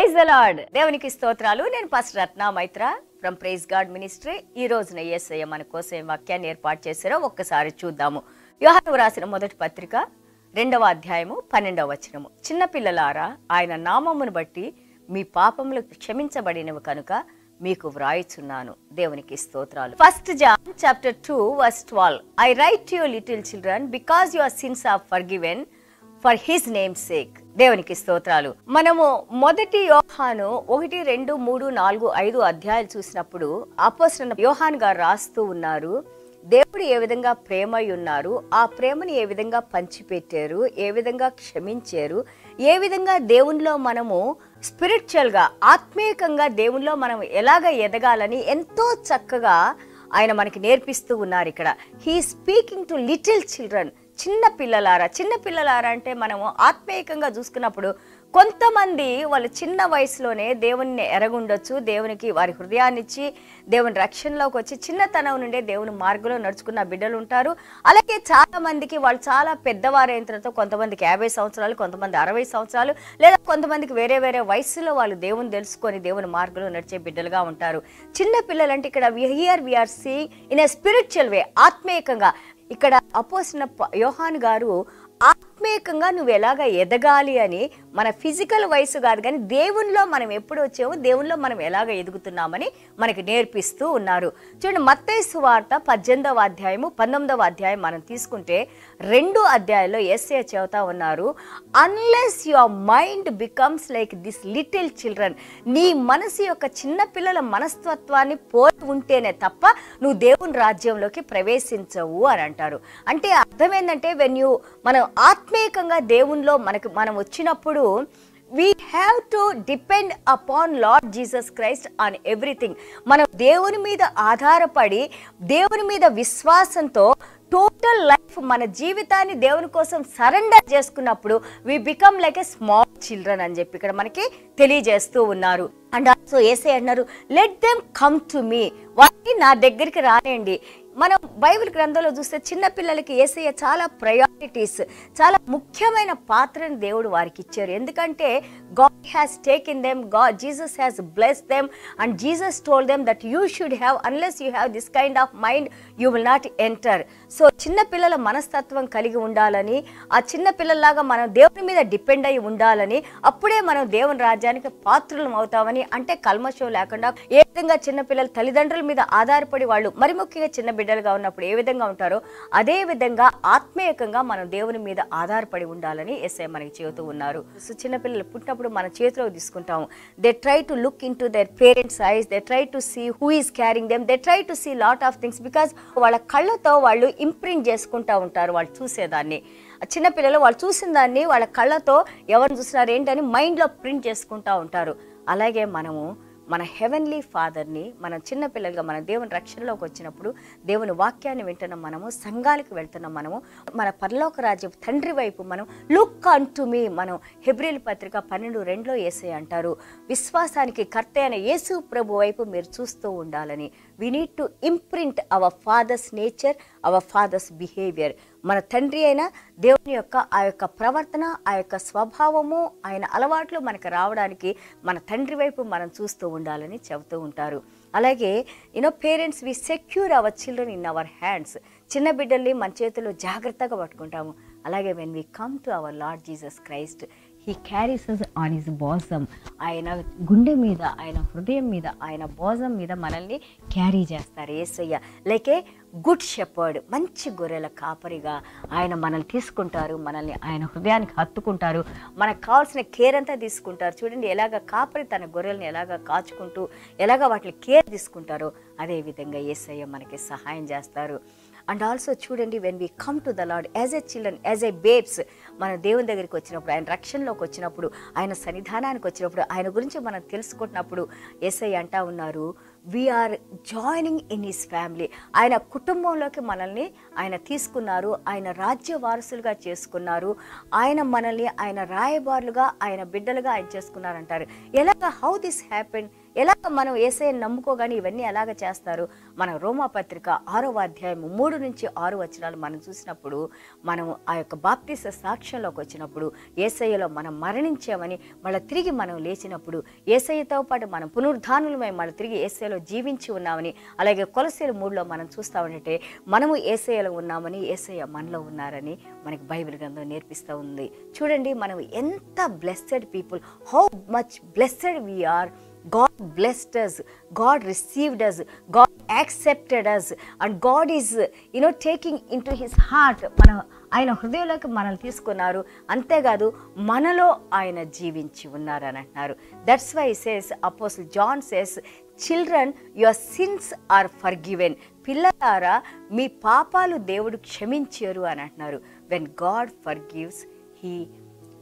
Praise the lord దేవునికి స్తోత్రాలు. నేను first Ratna Maitra from praise God ministry ఈ రోజున యేసయ్య మన కోసం వాక్యాన్ని ఏర్పాటు చేశారో ఒక్కసారి చూద్దాము. యోహాను రాసిన మొదటి పత్రిక రెండవ అధ్యాయము పన్నెండవ వచనము. చిన్నపిల్లలారా ఆయన నామమును బట్టి మీ పాపములు క్షమించబడినవి కనుక మీకు వ్రాయిచున్నాను. దేవునికి స్తోత్రాలు. First John chapter two verse twelve I write your little children because your sins are forgiven for his name sake. దేవునికి స్తోత్రాలు. మనము మొదటి యోహాను ఒకటి రెండు మూడు నాలుగు ఐదు అధ్యాయాలు చూసినప్పుడు అపోసిన యోహాన్ గారు రాస్తూ ఉన్నారు. దేవుడు ఏ విధంగా ప్రేమై ఉన్నారు ఆ ప్రేమని ఏ విధంగా పంచిపెట్టారు ఏ విధంగా క్షమించారు ఏ విధంగా దేవునిలో మనము స్పిరిచువల్గా ఆత్మీయకంగా దేవునిలో మనం ఎలాగ ఎదగాలని ఎంతో చక్కగా ఆయన మనకి నేర్పిస్తూ ఉన్నారు ఇక్కడ. He speaking to little children చిన్న పిల్లలారా చిన్న పిల్లలారా అంటే మనము ఆత్మీయకంగా చూసుకున్నప్పుడు కొంతమంది వాళ్ళు చిన్న వయసులోనే దేవుని ఎరగుండొచ్చు దేవునికి వారి హృదయాన్నిచ్చి దేవుని రక్షణలోకి వచ్చి చిన్నతనం నుండే దేవుని మార్గంలో నడుచుకున్న బిడ్డలు ఉంటారు. అలాగే చాలా మందికి వాళ్ళు చాలా పెద్దవారైన తర్వాత కొంతమందికి యాభై సంవత్సరాలు కొంతమంది అరవై సంవత్సరాలు లేదా కొంతమందికి వేరే వేరే వయసులో వాళ్ళు దేవుని తెలుసుకొని దేవుని మార్గంలో నడిచే బిడ్డలుగా ఉంటారు. చిన్న పిల్లలంటే ఇక్కడ here we are seeing in a spiritual way ఆత్మీయకంగా ఇక్కడ అపోసిన యోహాన్ గారు ఆత్మీయంగా నువ్వు ఎలాగ ఎదగాలి అని మన ఫిజికల్ వయసు కాదు కానీ దేవునిలో మనం ఎప్పుడు వచ్చామో దేవునిలో మనం ఎలాగ ఎదుగుతున్నామని మనకి నేర్పిస్తూ ఉన్నారు. చూడండి మత్తయి సువార్త పద్దెనిమిదవ అధ్యాయము పంతొమ్మిదవ అధ్యాయం మనం తీసుకుంటే రెండు అధ్యాయాల్లో ఎస్ఏ చెబుతా ఉన్నారు unless your mind becomes like this little children నీ మనసు యొక్క చిన్న పిల్లల మనస్తత్వాన్ని పోలి ఉంటేనే తప్ప నువ్వు దేవుని రాజ్యంలోకి ప్రవేశించవు అని అంటారు. అంటే అర్థం ఏంటంటే వెన్ యూ మనం ఆత్మీయంగా దేవునిలో మనకు మనం వచ్చినప్పుడు we have to depend upon Lord Jesus Christ on everything మనం దేవుని మీద ఆధారపడి దేవుని మీద విశ్వాసంతో టోటల్ లైఫ్ మన జీవితాన్ని దేవుని కోసం సరెండర్ చేసుకున్నప్పుడు we become like a small children అని చెప్పి ఇక్కడ మనకి తెలియజేస్తూ ఉన్నారు. అండ్ ఆల్సో ఏసే అన్నారు let them come to me వాటిని నా దగ్గరికి రానండి మనం బైబిల్ గ్రంథంలో చూస్తే చిన్నపిల్లలకి ఏసయ్య చాలా ప్రయారిటీస్ చాలా ముఖ్యమైన పాత్రని దేవుడు వారికి ఇచ్చారు. ఎందుకంటే God has taken them God Jesus has bless them and Jesus told them that you should have unless you have this kind of mind you will not enter so చిన్నపిల్లల మనస్తత్వం కలిగి ఉండాలని ఆ చిన్నపిల్లల్లాగా మనం దేవుని మీద డిపెండ్ అయి ఉండాలని అప్పుడే మనం దేవుని రాజ్యానికి పాత్రులం అవుతామని అంటే కల్మషం లేకుండా ఏ విధంగా చిన్నపిల్లలు తల్లిదండ్రుల మీద ఆధారపడి వాళ్ళు మరి ముఖ్యంగా చిన్న బిడ్డలుగా ఉన్నప్పుడు ఏ విధంగా ఉంటారో అదే విధంగా ఆత్మీయకంగా మనం దేవుని మీద ఆధారపడి ఉండాలని ఎస్ఐ మనకి చెబుతూ ఉన్నారు. సో చిన్నపిల్లలు పుట్టినప్పుడు పుట్టినప్పుడు మన చేతిలో తీసుకుంటాము. They try to look into their parents eyes they try to see who is carrying them they try to see lot of things because వాళ్ళ కళ్ళతో వాళ్ళు ఇంప్రింట్ చేసుకుంటూ ఉంటారు వాళ్ళు చూసేదాన్ని. చిన్నపిల్లలు వాళ్ళు చూసిన దాన్ని వాళ్ళ కళ్ళతో ఎవరు చూసినారు ఏంటని మైండ్లో ప్రింట్ చేసుకుంటా ఉంటారు. అలాగే మనము మన హెవెన్లీ ఫాదర్ని మన చిన్నపిల్లలుగా మన దేవుని రక్షణలోకి వచ్చినప్పుడు దేవుని వాక్యాన్ని వింటున్న మనము సంఘాలకు వెళ్తున్న మనము మన పరలోక రాజ్యం తండ్రి వైపు మనం లుక్ అంటు మీ మనం హెబ్రిల్ పత్రిక పన్నెండు రెండులో వేసే అంటారు. విశ్వాసానికి కర్త అయిన యేసు ప్రభు వైపు మీరు చూస్తూ ఉండాలని. We need to imprint our father's nature our father's behaviour మన తండ్రి అయిన దేవుని యొక్క ఆ యొక్క ప్రవర్తన ఆ యొక్క స్వభావము ఆయన అలవాట్లు మనకు రావడానికి మన తండ్రి వైపు మనం చూస్తూ ఉండాలని చెబుతూ ఉంటారు. అలాగే you know parents we secure our children in our hands చిన్న బిడ్డల్ని మన చేతిలో జాగ్రత్తగా పట్టుకుంటాము. అలాగే when we come to our Lord Jesus Christ he carries on his bosom ఆయన గుండె మీద ఆయన హృదయం మీద ఆయన బోజం మీద మనల్ని క్యారీ చేస్తారు ఏసయ్య. లేకే గుడ్ షెపర్డ్ మంచి గొర్రెల కాపరిగా ఆయన మనల్ని తీసుకుంటారు మనల్ని ఆయన హృదయానికి హత్తుకుంటారు. మనకు కావాల్సిన కేర్ అంతా తీసుకుంటారు. చూడండి ఎలాగ కాపరి తన గొర్రెలను ఎలాగ కాచుకుంటూ ఎలాగ వాటిని కేర్ తీసుకుంటారో అదేవిధంగా ఏసయ్య మనకి సహాయం చేస్తారు. అండ్ ఆల్సో చూడండి when we come to the Lord as a children as a babes మన దేవుని దగ్గరికి వచ్చినప్పుడు ఆయన రక్షణలోకి వచ్చినప్పుడు ఆయన సన్నిధానానికి వచ్చినప్పుడు ఆయన గురించి మనం తెలుసుకుంటున్నప్పుడు ఎస్ఐ అంటా ఉన్నారు we are joining in his family ఆయన కుటుంబంలోకి మనల్ని ఆయన తీసుకున్నారు ఆయన రాజ్య వారసులుగా చేసుకున్నారు ఆయన మనల్ని ఆయన రాయబారులుగా ఆయన బిడ్డలుగా ఆయన చేసుకున్నారంటారు. ఎలాగ హౌ దిస్ హ్యాపెన్ ఎలాగ మనం ఏసైని నమ్ముకోగానే ఇవన్నీ ఎలాగ చేస్తారు? మన రోమా పత్రిక ఆరో అధ్యాయం మూడు నుంచి ఆరు వచనాలు మనం చూసినప్పుడు మనం ఆ యొక్క బాప్తిస సాక్ష్యంలోకి వచ్చినప్పుడు ఏసయ్యలో మనం మరణించామని మళ్ళీ తిరిగి మనం లేచినప్పుడు ఏసయ్యతో పాటు మనం పునరుద్ధానులమై మళ్ళీ తిరిగి ఏసయ్యలో జీవించి ఉన్నామని అలాగే కొలసీల మూడులో మనం చూస్తా ఉంటే మనము ఏసయ్యలో ఉన్నామని ఏసయ్య మనలో ఉన్నారని మనకి బైబిల్ గ్రంథం నేర్పిస్తూ ఉంది. చూడండి మనం ఎంత blessed people how much blessed we are God blessed us. God received us. God accepted us. And God is, you know, taking into His heart. మన ఆయన హృదయంలోకి మనల్ని తీసుకున్నారు అంతేకాదు మనలో ఆయన జీవించి ఉన్నారు అని అంటున్నారు that's why says apostle John says children your sins are forgiven పిల్లలారా మీ పాపాలు దేవుడు క్షమించారు అని అంటున్నారు when God forgives he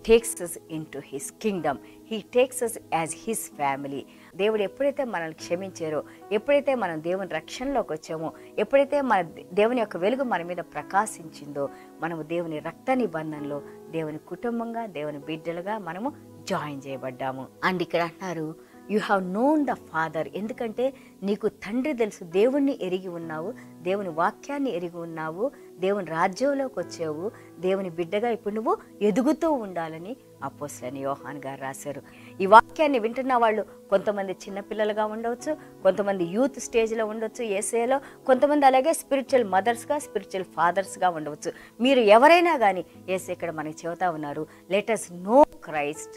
takes us into his kingdom he takes us as his family దేవుడు ఎప్పుడైతే మనల్ని క్షమించారో ఎప్పుడైతే మనం దేవుని రక్షణలోకి వచ్చామో ఎప్పుడైతే మన దేవుని యొక్క వెలుగు మన మీద ప్రకాశించిందో మనము దేవుని రక్త నిబంధనలో దేవుని కుటుంబంగా దేవుని బిడ్డలుగా మనము జాయిన్ చేయబడ్డాము. అండ్ ఇక్కడ అంటున్నారు you have known the father ఎందుకంటే నీకు తండ్రి తెలుసు దేవుణ్ణి ఎరిగి ఉన్నావు దేవుని వాక్యాన్ని ఎరిగి ఉన్నావు దేవుని రాజ్యంలోకి వచ్చావు దేవుని బిడ్డగా ఇప్పుడు నువ్వు ఎదుగుతూ ఉండాలని అపోస్లని యోహాన్ గారు రాశారు. ఈ వాక్యాన్ని వింటున్న వాళ్ళు కొంతమంది చిన్నపిల్లలుగా ఉండవచ్చు కొంతమంది యూత్ స్టేజ్లో ఉండొచ్చు ఏసేలో కొంతమంది అలాగే స్పిరిచువల్ మదర్స్గా స్పిరిచువల్ ఫాదర్స్గా ఉండవచ్చు. మీరు ఎవరైనా కానీ ఏసే ఇక్కడ మనకి చెబుతా ఉన్నారు let us know Christ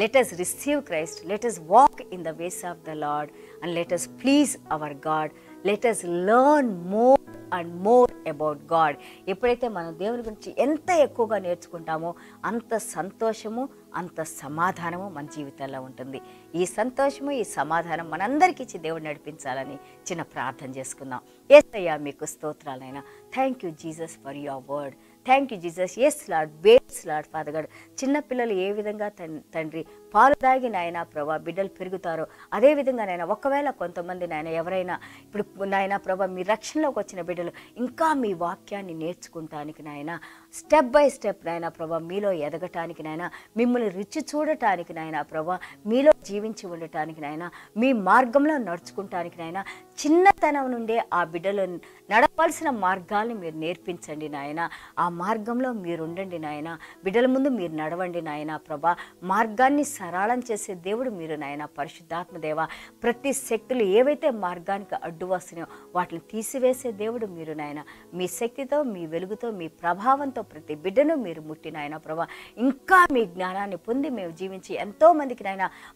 let us receive Christ let us walk in the ways of the Lord and let us please our God let us learn more and more about God ఎప్పుడైతే మనం దేవుని గురించి ఎంత ఎక్కువగా నేర్చుకుంటామో అంత సంతోషము అంత సమాధానము మన జీవితంలో ఉంటుంది. ఈ సంతోషము ఈ సమాధానం మనందరికీ ఇచ్చి దేవుడు నడిపించాలని చిన్న ప్రార్థన చేసుకుందాం. ఏసయ్యా మీకు స్తోత్రాలైనా. Thank you Jesus for your word thank you Jesus yes Lord bless Lord Father God చిన్నపిల్లలు ఏ విధంగా తండ్రి పాలు తాగి నాయన ప్రభా బిడ్డలు పెరుగుతారో అదే విధంగా నాయన ఒకవేళ కొంతమంది నాయన ఎవరైనా ఇప్పుడు నాయన ప్రభా మీ రక్షణలోకి వచ్చిన బిడ్డలు ఇంకా మీ వాక్యాన్ని నేర్చుకుంటానికి నాయన స్టెప్ బై స్టెప్ నాయన ప్రభా మీలో ఎదగటానికి నాయన మిమ్మల్ని రుచి చూడటానికి నాయన ప్రభా మీలో జీవించి ఉండటానికి నాయన మీ మార్గంలో నడుచుకుంటానికి నాయన చిన్నతనం నుండే ఆ బిడ్డలు నడపాల్సిన మార్గాల్ని మీరు నేర్పించండి నాయన. ఆ మార్గంలో మీరు ఉండండి నాయన. బిడ్డల ముందు మీరు నడవండి నాయన ప్రభా. మార్గాన్ని సరళం చేసే దేవుడు మీరు నాయన పరిశుద్ధాత్మ దేవ. ప్రతి శక్తులు ఏవైతే మార్గానికి అడ్డు వస్తున్నాయో వాటిని తీసివేసే దేవుడు మీరు నాయన. మీ శక్తితో మీ వెలుగుతో మీ ప్రభావంతో ప్రతి బిడ్డను మీరు ముట్టి నాయన ప్రభా. ఇంకా మీ జ్ఞానాన్ని పొంది మేము జీవించి ఎంతో మందికి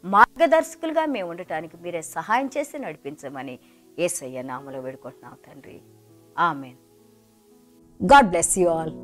మా మార్గదర్శకులుగా మేము ఉండటానికి మీరే సహాయం చేసి నడిపించమని ఏసయ్య నామలో వేడుకుంటున్నాం తండ్రి. Amen. God bless you all.